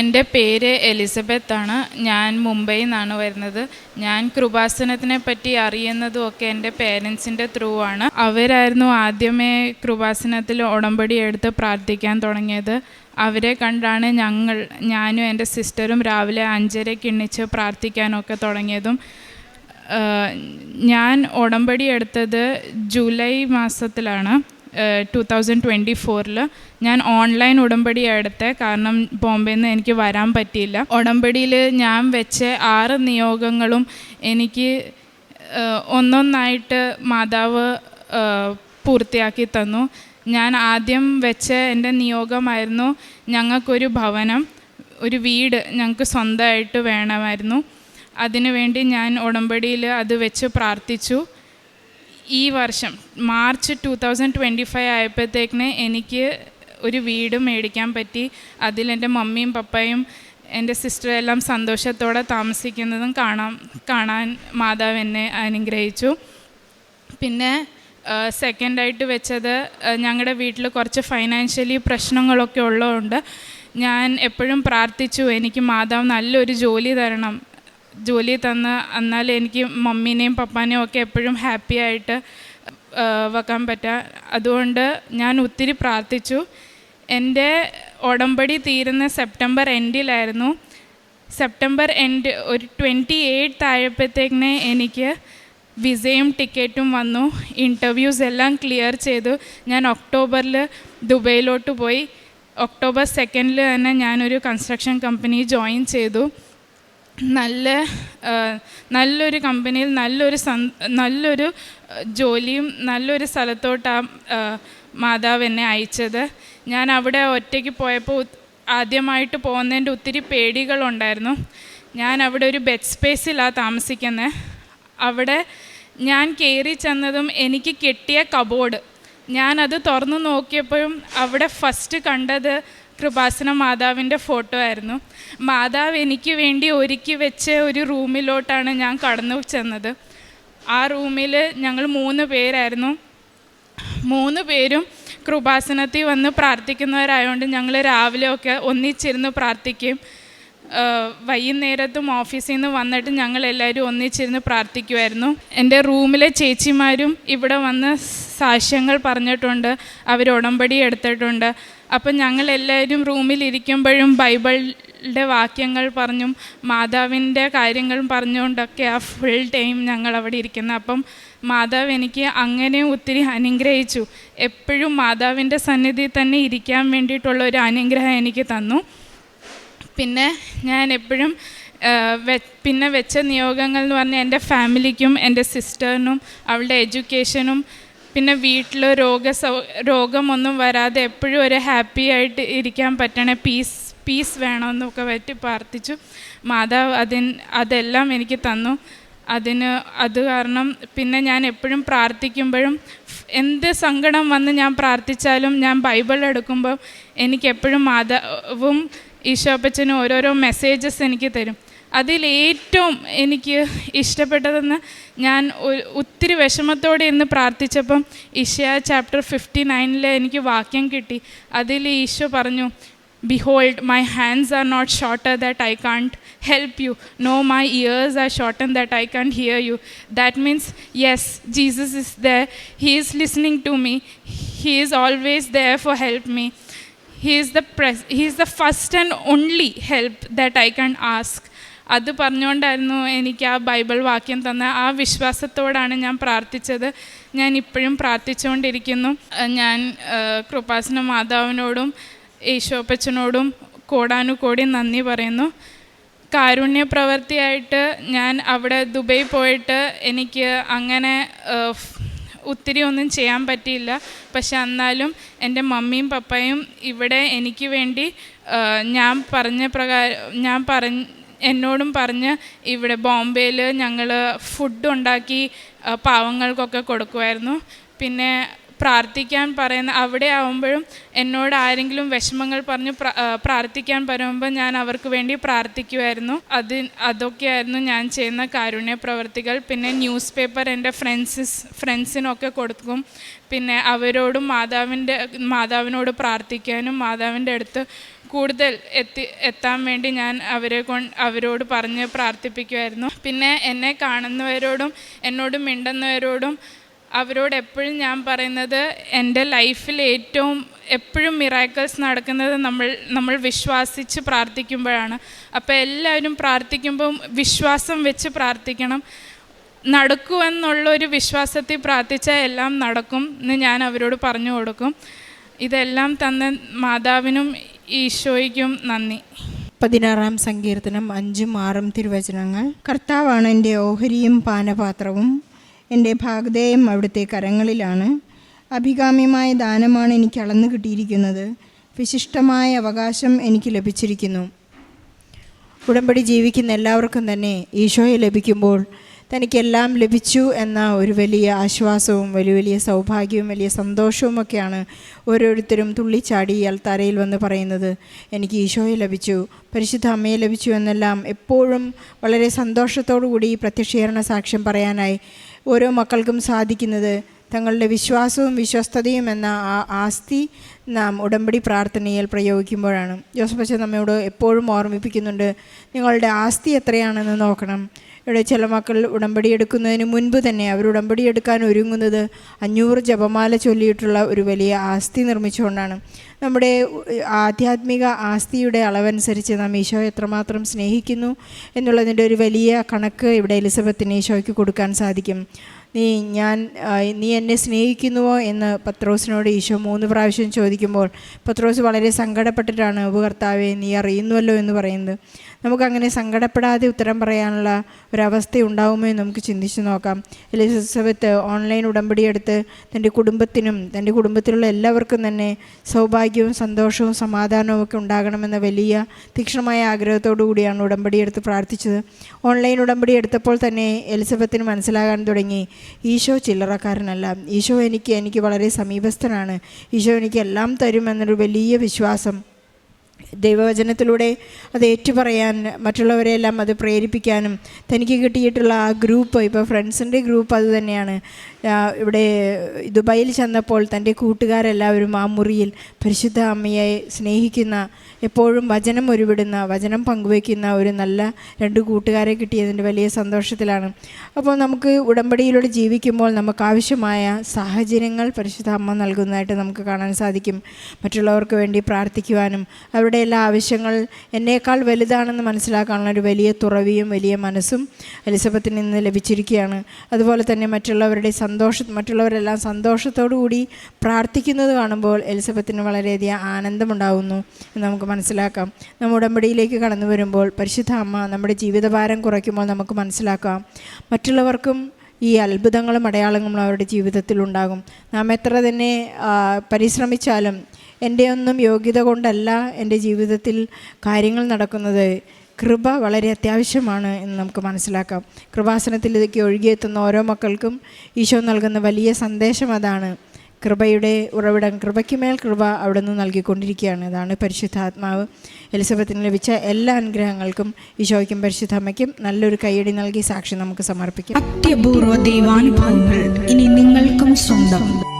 എന്റെ പേര് എലിസബത്ത് ആണ്. ഞാൻ മുംബൈയിൽ നിന്നാണ് വരുന്നത്. ഞാൻ കൃപാസനത്തിനെ പറ്റി അറിയുന്നതും ഒക്കെ എന്റെ പേരൻസിന്റെ ത്രൂ ആണ്. അവരായിരുന്നു ആദ്യമേ കൃപാസനത്തിൽ ഉടമ്പടി എടുത്ത് പ്രാർത്ഥിക്കാൻ തുടങ്ങിയത്. അവരെ കണ്ടാണ് ഞങ്ങൾ ഞാനും എന്റെ സിസ്റ്ററും രാവിലെ അഞ്ചരയ്ക്ക് എണ്ണിച്ച് പ്രാർത്ഥിക്കാനൊക്കെ തുടങ്ങിയതും. ഞാൻ ഉടമ്പടി എടുത്തത് ജൂലൈ മാസത്തിലാണ്. ടു തൗസൻഡ് ട്വന്റി ഫോറിൽ ഞാൻ ഓൺലൈൻ ഉടമ്പടി എടുത്തെ. കാരണം ബോംബെയിൽ നിന്ന് എനിക്ക് വരാൻ പറ്റിയില്ല. ഉടമ്പടിയിൽ ഞാൻ വെച്ച ആറ് നിയോഗങ്ങളും എനിക്ക് ഒന്നൊന്നായിട്ട് മാതാവ് പൂർത്തിയാക്കി തന്നു. ഞാൻ ആദ്യം വെച്ച എന്റെ നിയോഗമായിരുന്നു ഞങ്ങൾക്കൊരു ഭവനം ഒരു വീട് ഞങ്ങൾക്ക് സ്വന്തമായിട്ട് വേണമായിരുന്നു. അതിനുവേണ്ടി ഞാൻ ഉടമ്പടിയിൽ അത് വെച്ച് പ്രാർത്ഥിച്ചു. ഈ വർഷം March two thousand twenty five ആയപ്പോഴത്തേക്കിന് എനിക്ക് ഒരു വീട് മേടിക്കാൻ പറ്റി. അതിൽ എന്റെ മമ്മിയും പപ്പയും എന്റെ സിസ്റ്ററും എല്ലാം സന്തോഷത്തോടെ താമസിക്കുന്നതും കാണാൻ കാണാൻ മാതാവ് എന്നെ അനുഗ്രഹിച്ചു. പിന്നെ സെക്കൻഡായിട്ട് വെച്ചത് ഞങ്ങളുടെ വീട്ടിൽ കുറച്ച് ഫൈനാൻഷ്യലി പ്രശ്നങ്ങളൊക്കെ ഉള്ളതുകൊണ്ട് ഞാൻ എപ്പോഴും പ്രാർത്ഥിച്ചു എനിക്ക് മാതാവ് നല്ലൊരു ജോലി തരണം. ജോലി തന്ന് എന്നാൽ എനിക്ക് മമ്മീനെയും പപ്പാനെയും ഒക്കെ എപ്പോഴും ഹാപ്പി ആയിട്ട് വെക്കാൻ പറ്റുക അതുകൊണ്ട് ഞാൻ ഒത്തിരി പ്രാർത്ഥിച്ചു. എന്റെ ഉടമ്പടി തീരുന്ന സെപ്റ്റംബർ എൻഡിലായിരുന്നു സെപ്റ്റംബർ എൻഡ് ഒരു ട്വന്റി എയ്റ്റ് ആയപ്പോഴത്തേക്കിന് എനിക്ക് വിസയും ടിക്കറ്റും വന്നു. ഇന്റർവ്യൂസ് എല്ലാം ക്ലിയർ ചെയ്തു. ഞാൻ ഒക്ടോബറിൽ ദുബൈയിലോട്ട് പോയി. ഒക്ടോബർ സെക്കൻഡിൽ തന്നെ ഞാനൊരു കൺസ്ട്രക്ഷൻ കമ്പനി ജോയിൻ ചെയ്തു. നല്ല നല്ലൊരു കമ്പനിയിൽ നല്ലൊരു നല്ലൊരു ജോലിയും നല്ലൊരു സ്ഥലത്തോട്ടാണ് മാതാവ് എന്നെ അയച്ചത്. ഞാൻ അവിടെ ഒറ്റയ്ക്ക് പോയപ്പോൾ ആദ്യമായിട്ട് പോകുന്നതിന്റെ ഒത്തിരി പേടികളുണ്ടായിരുന്നു. ഞാൻ അവിടെ ഒരു ബെഡ് സ്പേസിലാണ് താമസിക്കുന്നത് അവിടെ ഞാൻ കയറി ചെന്നതും എനിക്ക് കിട്ടിയ കബോർഡ്. ഞാനത് തുറന്നു നോക്കിയപ്പോഴും അവിടെ ഫസ്റ്റ് കണ്ടത് കൃപാസന മാതാവിന്റെ ഫോട്ടോ ആയിരുന്നു. മാതാവ് എനിക്ക് വേണ്ടി ഒരുക്കി വെച്ച ഒരു റൂമിലോട്ടാണ് ഞാൻ കടന്നു ചെന്നത്. ആ റൂമിൽ ഞങ്ങൾ മൂന്ന് പേരായിരുന്നു. മൂന്ന് പേരും കൃപാസനത്തിൽ വന്ന് പ്രാർത്ഥിക്കുന്നവരായതുകൊണ്ട് ഞങ്ങൾ രാവിലെയൊക്കെ ഒന്നിച്ചിരുന്ന് പ്രാർത്ഥിക്കും. വൈകുന്നേരത്തും ഓഫീസിൽ നിന്ന് വന്നിട്ട് ഞങ്ങൾ എല്ലാവരും ഒന്നിച്ചിരുന്ന് പ്രാർത്ഥിക്കുമായിരുന്നു എന്റെ റൂമിലെ ചേച്ചിമാരും ഇവിടെ വന്ന് സാക്ഷ്യങ്ങൾ പറഞ്ഞിട്ടുണ്ട് അവർ ഉടമ്പടി എടുത്തിട്ടുണ്ട്. അപ്പം ഞങ്ങൾ എല്ലാവരും റൂമിലിരിക്കുമ്പോഴും ബൈബിളിന്റെ വാക്യങ്ങൾ പറഞ്ഞും മാതാവിന്റെ കാര്യങ്ങളും പറഞ്ഞുകൊണ്ടൊക്കെ ആ ഫുൾ ടൈം ഞങ്ങൾ അവിടെ ഇരിക്കുന്നത് അപ്പം മാതാവ് എനിക്ക് അങ്ങനെ ഒത്തിരി അനുഗ്രഹിച്ചു. എപ്പോഴും മാതാവിന്റെ സന്നിധി തന്നെ ഇരിക്കാൻ വേണ്ടിയിട്ടുള്ള ഒരു അനുഗ്രഹം എനിക്ക് തന്നു. പിന്നെ ഞാൻ എപ്പോഴും പിന്നെ വെച്ച നിയോഗങ്ങൾ എന്ന് പറഞ്ഞാൽ എന്റെ ഫാമിലിക്കും എന്റെ സിസ്റ്ററിനും അവളുടെ എഡ്യൂക്കേഷനും പിന്നെ വീട്ടിൽ രോഗ രോഗമൊന്നും വരാതെ എപ്പോഴും ഒരു ഹാപ്പി ആയിട്ട് ഇരിക്കാൻ പറ്റണേ പീസ് പീസ് വേണമെന്നൊക്കെ പറ്റി പ്രാർത്ഥിച്ചു. മാതാവ് അതിന് അതെല്ലാം എനിക്ക് തന്നു. അതിന് അത് കാരണം പിന്നെ ഞാൻ എപ്പോഴും പ്രാർത്ഥിക്കുമ്പോഴും എന്ത് സങ്കടം വന്ന് ഞാൻ പ്രാർത്ഥിച്ചാലും ഞാൻ ബൈബിൾ എടുക്കുമ്പോൾ എനിക്കെപ്പോഴും മാതാവും ഈശോപ്പച്ചന് ഓരോരോ മെസ്സേജസ് എനിക്ക് തരും. അതിലേറ്റവും എനിക്ക് ഇഷ്ടപ്പെട്ടതെന്ന് ഞാൻ ഒത്തിരി വിഷമത്തോടെ ഇന്ന് പ്രാർത്ഥിച്ചപ്പം ഇഷ്യ ചാപ്റ്റർ ഫിഫ്റ്റി നയനിലെ എനിക്ക് വാക്യം കിട്ടി. അതിൽ ഈശോ പറഞ്ഞു behold my hands are not shorter that I can't help you no my ears are shorten that I can hear you that means yes Jesus is the he is listening to me he is always the for help me He is the press he is the first and only help that I can ask. അത് പറഞ്ഞുകൊണ്ടായിരുന്നു എനിക്ക് ആ Bible വാക്യം തന്ന ആ വിശ്വാസത്തോടാണ് ഞാൻ പ്രാർത്ഥിച്ചത്. ഞാൻ ഇപ്പോഴും പ്രാർത്ഥിച്ചുകൊണ്ടിരിക്കുന്നു. ഞാൻ കൃപാസന മാതാവിനോടും യേശോപ്പച്ചനോടും കോടാനുകോടി നന്ദി പറയുന്നു. കാരുണ്യ പ്രവൃത്തിയായിട്ട് ഞാൻ അവിടെ ദുബൈ പോയിട്ട് എനിക്ക് അങ്ങനെ ഒത്തിരി ഒന്നും ചെയ്യാൻ പറ്റിയില്ല. പക്ഷെ എന്നാലും എന്റെ മമ്മിയും പപ്പയും ഇവിടെ എനിക്ക് വേണ്ടി ഞാൻ പറഞ്ഞ പ്രകാരം ഞാൻ പറഞ്ഞ എന്നോടും പറഞ്ഞ് ഇവിടെ ബോംബെയിൽ ഞങ്ങൾ ഫുഡ് ഉണ്ടാക്കി പാവങ്ങൾക്കൊക്കെ കൊടുക്കുമായിരുന്നു പിന്നെ പ്രാർത്ഥിക്കാൻ പറയുന്ന അവിടെ ആവുമ്പോഴും എന്നോട് ആരെങ്കിലും വിഷമങ്ങൾ പറഞ്ഞ് പ്രാർത്ഥിക്കാൻ പറയുമ്പോൾ ഞാൻ അവർക്ക് വേണ്ടി പ്രാർത്ഥിക്കുമായിരുന്നു അത് അതൊക്കെയായിരുന്നു ഞാൻ ചെയ്യുന്ന കാരുണ്യ പ്രവർത്തികൾ. പിന്നെ ന്യൂസ് പേപ്പർ എന്റെ ഫ്രണ്ട്സിസ് ഫ്രണ്ട്സിനൊക്കെ കൊടുക്കും. പിന്നെ അവരോടും മാതാവിന്റെ മാതാവിനോട് പ്രാർത്ഥിക്കാനും മാതാവിന്റെ അടുത്ത് കൂടുതൽ എത്തി എത്താൻ വേണ്ടി ഞാൻ അവരെ കൊണ്ട് അവരോട് പറഞ്ഞ് പ്രാർത്ഥിപ്പിക്കുമായിരുന്നു പിന്നെ എന്നെ കാണുന്നവരോടും എന്നോട് മിണ്ടുന്നവരോടും അവരോട് എപ്പോഴും ഞാൻ പറയുന്നത് എന്റെ ലൈഫിൽ ഏറ്റവും എപ്പോഴും മിറാക്കിൾസ് നടക്കുന്നത് നമ്മൾ നമ്മൾ വിശ്വാസിച്ച് പ്രാർത്ഥിക്കുമ്പോഴാണ്. അപ്പോൾ എല്ലാവരും പ്രാർത്ഥിക്കുമ്പം വിശ്വാസം വെച്ച് പ്രാർത്ഥിക്കണം. നടക്കുമെന്നുള്ള ഒരു വിശ്വാസത്തിൽ പ്രാർത്ഥിച്ചാൽ എല്ലാം നടക്കും എന്ന് ഞാൻ അവരോട് പറഞ്ഞു കൊടുക്കും. ഇതെല്ലാം തന്ന മാതാവിനും ഈശോയ്ക്കും നന്ദി. പതിനാറാം സങ്കീർത്തനം അഞ്ചും ആറും തിരുവചനങ്ങൾ. കർത്താവാണ് എന്റെ ഓഹരിയും പാനപാത്രവും. എന്റെ ഭാഗധേയം അവിടുത്തെ കരങ്ങളിലാണ്. അഭികാമ്യമായ ദാനമാണ് എനിക്ക് അളന്നു കിട്ടിയിരിക്കുന്നത്. വിശിഷ്ടമായ അവകാശം എനിക്ക് ലഭിച്ചിരിക്കുന്നു. ഉടമ്പടി ജീവിക്കുന്ന എല്ലാവർക്കും തന്നെ ഈശോയെ ലഭിക്കുമ്പോൾ തനിക്കെല്ലാം ലഭിച്ചു എന്ന ഒരു വലിയ ആശ്വാസവും വലിയ വലിയ സൗഭാഗ്യവും വലിയ സന്തോഷവും ഒക്കെയാണ് ഓരോരുത്തരും തുള്ളിച്ചാടി അൽത്താരയിൽ വന്ന് പറയുന്നത്. എനിക്ക് ഈശോയെ ലഭിച്ചു പരിശുദ്ധ അമ്മയെ ലഭിച്ചു എന്നെല്ലാം എപ്പോഴും വളരെ സന്തോഷത്തോടു കൂടി പ്രത്യക്ഷീകരണ സാക്ഷ്യം പറയാനായി ഓരോ മക്കൾക്കും സാധിക്കുന്നത് തങ്ങളുടെ വിശ്വാസവും വിശ്വസ്തതയും എന്ന ആ ആസ്തി നാം ഉടമ്പടി പ്രാർത്ഥനയിൽ പ്രയോഗിക്കുമ്പോഴാണ്. ജോസഫ് അച്ഛൻ നമ്മയോട് എപ്പോഴും ഓർമ്മിപ്പിക്കുന്നുണ്ട് നിങ്ങളുടെ ആസ്തി എത്രയാണെന്ന് നോക്കണം. ഇവിടെ ചില മക്കൾ ഉടമ്പടി എടുക്കുന്നതിന് മുൻപ് തന്നെ അവർ ഉടമ്പടി എടുക്കാൻ ഒരുങ്ങുന്നത് അഞ്ഞൂറ് ജപമാല ചൊല്ലിയിട്ടുള്ള ഒരു വലിയ ആസ്തി നിർമ്മിച്ചുകൊണ്ടാണ്. നമ്മുടെ ആധ്യാത്മിക ആസ്തിയുടെ അളവനുസരിച്ച് നാം ഈശോ എത്രമാത്രം സ്നേഹിക്കുന്നു എന്നുള്ളതിന്റെ ഒരു വലിയ കണക്ക് ഇവിടെ എലിസബത്തിന് ഈശോയ്ക്ക് കൊടുക്കാൻ സാധിക്കും. നീ ഞാൻ നീ എന്നെ സ്നേഹിക്കുന്നുവോ എന്ന് പത്രോസിനോട് ഈശോ മൂന്ന് പ്രാവശ്യം ചോദിക്കുമ്പോൾ പത്രോസ് വളരെ സങ്കടപ്പെട്ടിട്ടാണ് ഉപകർത്താവെ നീ അറിയുന്നുവല്ലോ എന്ന് പറയുന്നത്. നമുക്കങ്ങനെ സങ്കടപ്പെടാതെ ഉത്തരം പറയാനുള്ള ഒരവസ്ഥ ഉണ്ടാവുമോ എന്ന് നമുക്ക് ചിന്തിച്ചു നോക്കാം. എലിസബത്ത് ഓൺലൈൻ ഉടമ്പടി എടുത്ത് തന്റെ കുടുംബത്തിനും തന്റെ കുടുംബത്തിലുള്ള എല്ലാവർക്കും തന്നെ സൗഭാഗ്യവും സന്തോഷവും സമാധാനവും ഒക്കെ ഉണ്ടാകണമെന്ന വലിയ തീക്ഷണമായ ആഗ്രഹത്തോടു കൂടിയാണ് ഉടമ്പടി എടുത്ത് പ്രാർത്ഥിച്ചത്. ഓൺലൈൻ ഉടമ്പടി എടുത്തപ്പോൾ തന്നെ എലിസബത്തിന് മനസ്സിലാകാൻ തുടങ്ങി. ഈശോ ചില്ലറക്കാരനല്ല. ഈശോ എനിക്ക് എനിക്ക് വളരെ സമീപസ്ഥനാണ്. ഈശോ എനിക്ക് എല്ലാം തരുമെന്നൊരു വലിയ വിശ്വാസം. ദൈവവചനത്തിലൂടെ അത് ഏറ്റുപറയാൻ മറ്റുള്ളവരെയെല്ലാം അത് പ്രേരിപ്പിക്കാനും തനിക്ക് കിട്ടിയിട്ടുള്ള ആ ഗ്രൂപ്പ് ഇപ്പോൾ ഫ്രണ്ട്സിന്റെ ഗ്രൂപ്പ് അത് തന്നെയാണ്. ഇവിടെ ദുബായിൽ ചെന്നപ്പോൾ തന്റെ കൂട്ടുകാരെല്ലാവരും ആ മുറിയിൽ പരിശുദ്ധ അമ്മയെ സ്നേഹിക്കുന്ന എപ്പോഴും വചനം ഒരുവിടുന്ന വചനം പങ്കുവയ്ക്കുന്ന ഒരു നല്ല രണ്ട് കൂട്ടുകാരെ കിട്ടിയതിന്റെ വലിയ സന്തോഷത്തിലാണ്. അപ്പോൾ നമുക്ക് ഉടമ്പടിയിലൂടെ ജീവിക്കുമ്പോൾ നമുക്ക് ആവശ്യമായ സാഹചര്യങ്ങൾ പരിശുദ്ധ അമ്മ നൽകുന്നതായിട്ട് നമുക്ക് കാണാൻ സാധിക്കും. മറ്റുള്ളവർക്ക് വേണ്ടി പ്രാർത്ഥിക്കുവാനും അവരുടെ എല്ലാ ആവശ്യങ്ങൾ എന്നേക്കാൾ വലുതാണെന്ന് മനസ്സിലാക്കാനുള്ള ഒരു വലിയ തുറവിയും വലിയ മനസ്സും എലിസബത്തിന് നിന്ന് ലഭിച്ചിരിക്കുകയാണ്. അതുപോലെ തന്നെ മറ്റുള്ളവരുടെ സന്തോഷ മറ്റുള്ളവരെല്ലാം സന്തോഷത്തോടു കൂടി പ്രാർത്ഥിക്കുന്നത് കാണുമ്പോൾ എലിസബത്തിന് വളരെയധികം ആനന്ദമുണ്ടാകുന്നു എന്ന് നമുക്ക് മനസ്സിലാക്കാം. നമ്മൾ ഉടമ്പടിയിലേക്ക് കടന്നു വരുമ്പോൾ പരിശുദ്ധ അമ്മ നമ്മുടെ ജീവിതഭാരം കുറയ്ക്കുമ്പോൾ നമുക്ക് മനസ്സിലാക്കാം. മറ്റുള്ളവർക്കും ഈ അത്ഭുതങ്ങളും അടയാളങ്ങളും അവരുടെ ജീവിതത്തിൽ ഉണ്ടാകും. നാം എത്ര തന്നെ പരിശ്രമിച്ചാലും എന്റെ ഒന്നും യോഗ്യത കൊണ്ടല്ല എന്റെ ജീവിതത്തിൽ കാര്യങ്ങൾ നടക്കുന്നത്. കൃപ വളരെ അത്യാവശ്യമാണ് എന്ന് നമുക്ക് മനസ്സിലാക്കാം. കൃപാസനത്തിലേക്ക് ഒഴുകിയെത്തുന്ന ഓരോ മക്കൾക്കും ഈശോ നൽകുന്ന വലിയ സന്ദേശം അതാണ്. കൃപയുടെ ഉറവിടം കൃപയ്ക്ക് മേൽ കൃപ അവിടെ നിന്ന് നൽകിക്കൊണ്ടിരിക്കുകയാണ്. അതാണ് പരിശുദ്ധാത്മാവ്. എലിസബത്തിന് ലഭിച്ച എല്ലാ അനുഗ്രഹങ്ങൾക്കും ഈശോയ്ക്കും പരിശുദ്ധ അമ്മയ്ക്കും നല്ലൊരു കൈയടി നൽകി സാക്ഷി നമുക്ക് സമർപ്പിക്കാം. അത്യപൂർവ ദൈവാനുഭവങ്ങൾ ഇനി നിങ്ങൾക്കും സ്വന്തം.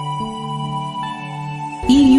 ഈ